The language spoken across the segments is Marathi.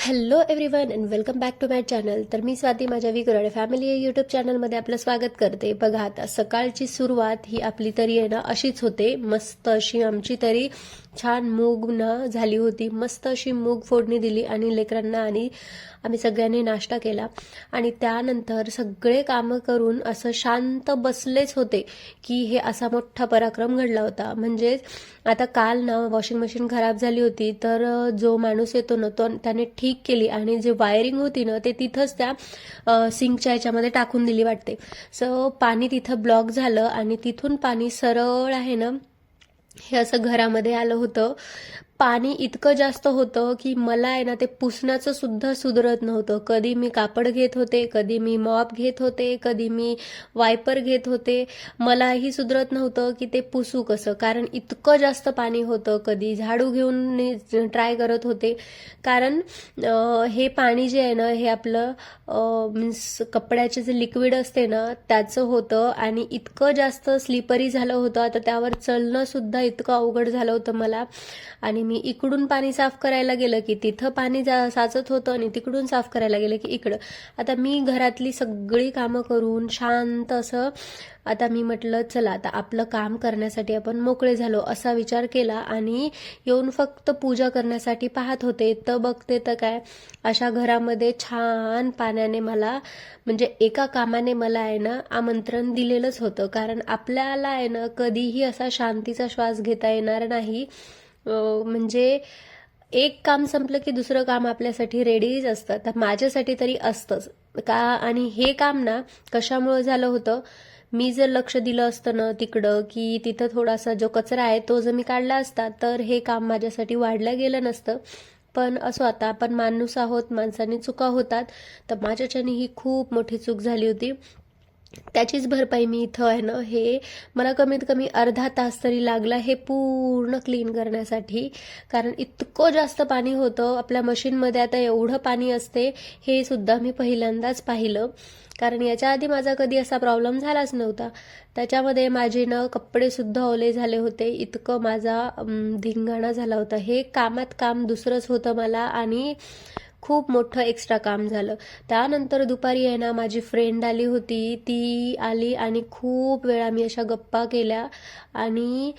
Hello everyone and welcome back to my channel तर मी स्वाती माझ्या विकुराडे फॅमिली यूट्यूब चॅनलमध्ये आपलं स्वागत करते. बघा आता सकाळची सुरुवात ही आपली तरी आहे ना अशीच होते. मस्त अशी आमची तरी छान मूग न झाली होती. मस्त अशी मूग फोडणी दिली आणि लेकरांना आणि आम्ही सगळ्यांनी नाश्ता केला. आणि त्यानंतर सगळे कामं करून असं शांत बसलेच होते की हे असा मोठा पराक्रम घडला होता. म्हणजेच आता काल ना वॉशिंग मशीन खराब झाली होती तर जो माणूस येतो ना तो त्याने ठीक केली आणि जे वायरिंग होती ना ते तिथंच त्या सिंकच्या याच्यामध्ये टाकून दिली वाटते. सो पाणी तिथं ब्लॉक झालं आणि तिथून पाणी सरळ आहे ना हे असं घरामध्ये आलं होतं. पाणी इतकं जास्त होतं की मला आहे ना ते पुसण्याचं सुद्धा सुधरत नव्हतं. कधी मी कापड घेत होते कधी मी मॉप घेत होते कधी मी वायपर घेत होते. मलाही सुधरत नव्हतं की ते पुसू कसं. कारण इतकं जास्त पाणी होतं कधी झाडू घेऊन ट्राय करत होते. कारण हे पाणी जे आहे ना हे आपलं मीन्स कपड्याचे जे लिक्विड असते ना त्याचं होतं आणि इतकं जास्त स्लिपरी झालं होतं. आता त्यावर चलणं सुद्धा इतकं अवघड झालं होतं मला. आणि मी इकडून पाणी साफ करायला गेलं की तिथं पाणी जा साचत होतं आणि तिकडून साफ करायला गेलं की इकडं. आता मी घरातली सगळी कामं करून शांत असं आता मी म्हटलं चला आता आपलं काम करण्यासाठी आपण मोकळे झालो असा विचार केला आणि येऊन फक्त पूजा करण्यासाठी पाहत होते. तर बघते तर काय अशा घरामध्ये छान पाण्याने मला म्हणजे एका कामाने मला आहे ना आमंत्रण दिलेलंच होतं. कारण आपल्याला आहे ना कधीही असा शांतीचा श्वास घेता येणार नाही. म्हणजे एक काम संपलं की दुसरं काम आपल्यासाठी रेडीच असतं. तर माझ्यासाठी तरी असतंच. का आणि हे काम ना कशामुळं झालं होतं? मी जर लक्ष दिलं असतं ना तिकडं की तिथं थोडासा जो कचरा आहे तो जर मी काढला असता तर हे काम माझ्यासाठी वाढलं गेलं नसतं. पण असो आता आपण माणूस आहोत माणसाने चुका होतात तर माझ्याच्याने ही खूप मोठी चूक झाली होती. त्याचीच भरपाई मी इथं आहे ना. हे मला कमीत कमी अर्धा तास तरी लागला हे पूर्ण क्लीन करण्यासाठी. कारण इतकं जास्त पाणी होतं. आपल्या मशीनमध्ये आता एवढं पाणी असते हे सुद्धा मी पहिल्यांदाच पाहिलं. कारण याच्या आधी माझा कधी असा प्रॉब्लेम झालाच नव्हता. त्याच्यामध्ये माझे ना कपडेसुद्धा ओले झाले होते. इतकं माझा धिंगाणा झाला होता. हे कामात काम दुसरंच होतं मला. आणि खूप मोठं एक्स्ट्रा काम झालं. त्यानंतर दुपारी आहे ना माझी फ्रेंड आली होती. ती आली आणि खूप वेळा मी अशा गप्पा केल्या आणि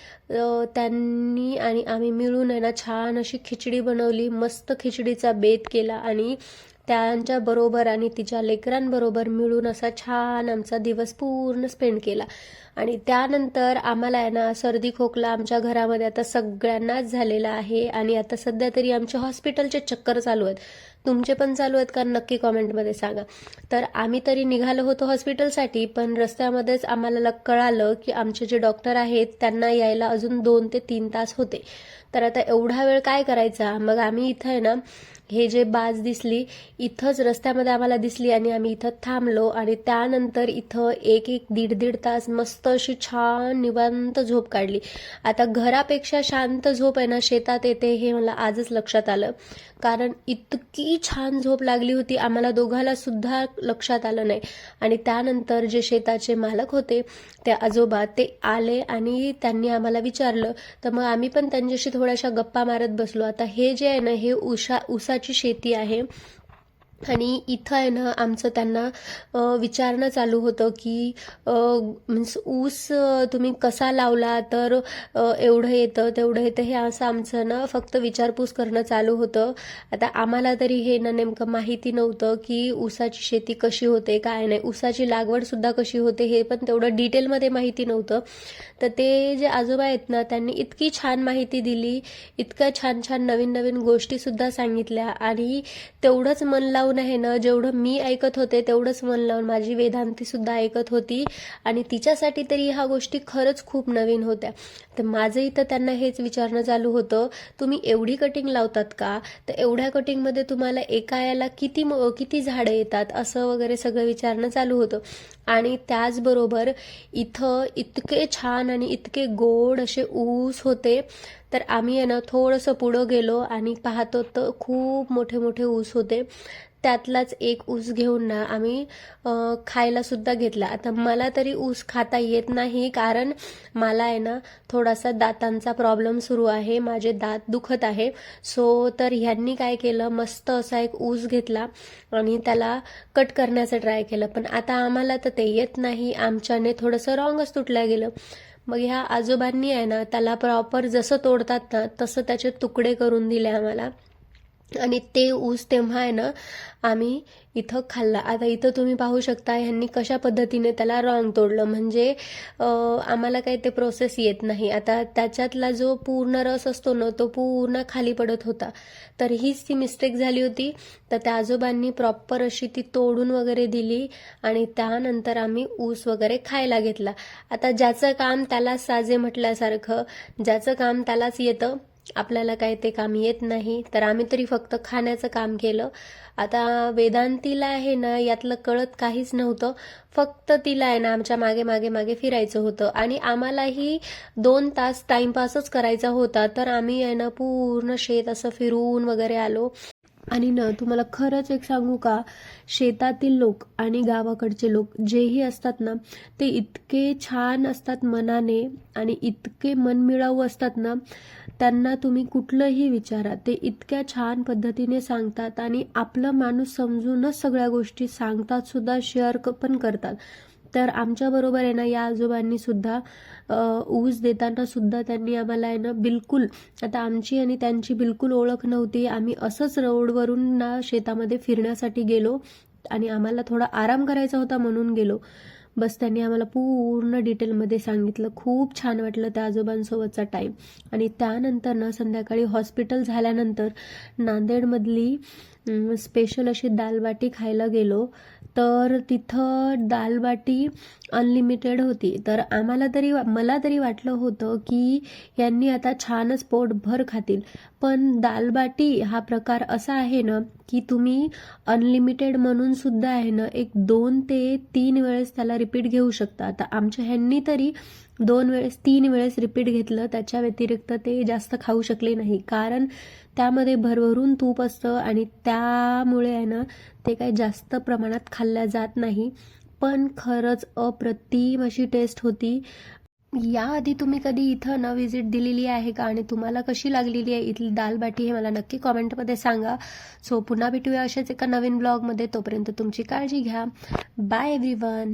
त्यांनी आणि आम्ही मिळून आहे ना छान अशी खिचडी बनवली मस्त खिचडीचा बेत केला आणि त्यांच्या बरोबर आणि तिच्या लेकरांबरोबर मिळून असा छान आमचा दिवस पूर्ण स्पेंड केला. आणि त्यानंतर आम्हाला आहे ना सर्दी खोकला आमच्या घरामध्ये आता सगळ्यांनाच झालेला आहे. आणि आता सध्या तरी आमचे हॉस्पिटलचे चक्कर चालू आहेत. तुमचे पण चालू आहेत का? नक्की कॉमेंटमध्ये सांगा. तर आम्ही तरी निघालो होतो हॉस्पिटलसाठी पण रस्त्यामध्येच आम्हाला कळालं की आमचे जे डॉक्टर आहेत त्यांना यायला अजून दोन ते तीन तास होते. तर आता एवढा वेळ काय करायचा? मग आम्ही इथं आहे ना हे जे बाज दिसली इथंच रस्त्यामध्ये आम्हाला दिसली आणि आम्ही इथं थांबलो आणि त्यानंतर इथं एक एक दीड दीड तास मस्त अशी छान निवांत झोप काढली. आता घरापेक्षा शांत झोप आहे ना शेतात येते हे मला आजच लक्षात आलं. कारण इतकी छान झोप लागली होती आम्हाला दोघाला सुद्धा लक्षात आलं नाही. आणि त्यानंतर जे शेताचे मालक होते त्या आजोबा ते आले आणि त्यांनी आम्हाला विचारलं. तर मग आम्ही पण त्यांच्याशी थोड्याशा गप्पा मारत बसलो. आता हे जे आहे ना हे उषा उसा शेती आहे. आणि इथं आहे ना आमचं त्यांना विचारणं चालू होतं की मीन्स ऊस तुम्ही कसा लावला तर एवढं येतं तेवढं येतं हे असं आमचं ना फक्त विचारपूस करणं चालू होतं. आता आम्हाला तरी हे ना नेमकं माहिती नव्हतं की ऊसाची शेती कशी होते काय नाही. ऊसाची लागवड सुद्धा कशी होते हे पण तेवढं डिटेलमध्ये माहिती नव्हतं. तर ते जे आजोबा आहेत ना त्यांनी इतकी छान माहिती दिली इतक्या छान छान नवीन नवीन गोष्टीसुद्धा सांगितल्या आणि तेवढंच मन लावून आहे ना जेवढं मी ऐकत होते तेवढंच मन लावून माझी वेदांती सुद्धा ऐकत होती. आणि तिच्यासाठी तरी ह्या गोष्टी खरंच खूप नवीन होत्या. तर माझं इथं त्यांना हेच विचारणं चालू होतं. तुम्ही एवढी कटिंग लावतात का? तर एवढ्या कटिंगमध्ये तुम्हाला एका याला किती म- किती झाडं येतात? असं वगैरे सगळं विचारणं चालू होतं. आणि त्याचबरोबर इथं इतके छान आणि इतके गोड असे ऊस होते. तर आम्ही आहे ना थोडंसं पुढं गेलो आणि पाहतो तर खूप मोठे मोठे ऊस होते. त्यातलाच एक ऊस घेऊन ना आम्ही खायला सुद्धा घेतला. आता मला तरी ऊस खाता येत नाही कारण मला आहे ना थोडासा दातांचा प्रॉब्लेम सुरू आहे. माझे दात दुखत आहे. सो तर ह्यांनी काय केलं? मस्त असा एक ऊस घेतला आणि त्याला कट करण्याचं ट्राय केलं. पण आता आम्हाला तर ते येत नाही. आमच्याने थोडंसं रॉंगच तुटलं गेलं. मग ह्या आजोबांनी आहे ना त्याला प्रॉपर जसं तोडतात ना तसं त्याचे तुकडे करून दिले आम्हाला. आणि ते ऊस तेव्हा आहे ना आम्ही इथं खाल्ला. आता इथं तुम्ही पाहू शकता ह्यांनी कशा पद्धतीने त्याला रॉंग तोडलं. म्हणजे आम्हाला काही ते प्रोसेस येत नाही. आता त्याच्यातला जो पूर्ण रस असतो ना तो पूर्ण खाली पडत होता. तर हीच ती मिस्टेक झाली होती. तर त्या आजोबांनी प्रॉपर अशी ती तोडून वगैरे दिली आणि त्यानंतर आम्ही ऊस वगैरे खायला घेतला. आता ज्याचं काम त्याला साजे म्हटल्यासारखं ज्याचं काम त्यालाच येतं आपल्याला काय ते काम येत नाही तर आम्ही तरी फक्त खाण्याचं काम केलं. आता वेदांतीला आहे ना यातलं कळत काहीच नव्हतं. फक्त तिला आहे ना आमच्या मागे मागे मागे फिरायचं होतं. आणि आम्हालाही दोन तास टाइमपासच करायचा होता तर आम्ही आहे ना पूर्ण शेत असं फिरून वगैरे आलो. आणि ना तुम्हाला खरंच एक सांगू का? शेतातील लोक आणि गावाकडचे लोक जेही असतात ना ते इतके छान असतात मनाने आणि इतके मनमिळावू असतात ना त्यांना तुम्ही कुठलंही विचारा. ते इतक्या छान पद्धतीने सांगतात आणि आपलं माणूस समजूनच सगळ्या गोष्टी सांगतात सुद्धा शेअर पण करतात. तर आमच्याबरोबर आहे ना या आजोबांनी सुद्धा ऊस देताना सुद्धा त्यांनी आम्हाला आहे ना बिलकुल आता आमची आणि त्यांची बिलकुल ओळख नव्हती. आम्ही असंच रोडवरून ना शेतामध्ये फिरण्यासाठी गेलो आणि आम्हाला थोडा आराम करायचा होता म्हणून गेलो. बस त्यांनी आम्हाला पूर्ण डिटेलमध्ये सांगितलं. खूप छान वाटलं त्या आजोबांसोबतचा टाईम आणि त्यानंतर ना संध्याकाळी हॉस्पिटल झाल्यानंतर नांदेडमधली स्पेशल अशी दालबाटी खायला गेलो. तर तिथं दालबाटी अनलिमिटेड होती. तर आम्हाला तरी मला तरी वाटलं होतं की यांनी आता छानच पोटभर खातील. पण दालबाटी हा प्रकार असा आहे ना की तुम्ही अनलिमिटेड म्हणून सुद्धा आहे ना एक दोन ते तीन वेळेस त्याला रिपीट घेऊ शकता. आता आमच्या ह्यांनी तरी दोन वेळेस तीन वेळेस रिपीट घेतलं त्याच्या व्यतिरिक्त ते जास्त खाऊ शकले नाही. कारण त्यामध्ये भरभरून तूप असतं आणि त्यामुळे आहे ना ते काही जास्त प्रमाणात खाल्ल्या जात नाही. पण खरंच अप्रतिम अशी टेस्ट होती. याआधी तुम्ही कधी इथं न व्हिजिट दिलेली आहे का? आणि तुम्हाला कशी लागलेली आहे? इथली दाल बाटी हे मला नक्की कॉमेंटमध्ये सांगा. सो पुन्हा भेटूया अशाच एका नवीन ब्लॉगमध्ये तोपर्यंत तुमची काळजी घ्या. Bye everyone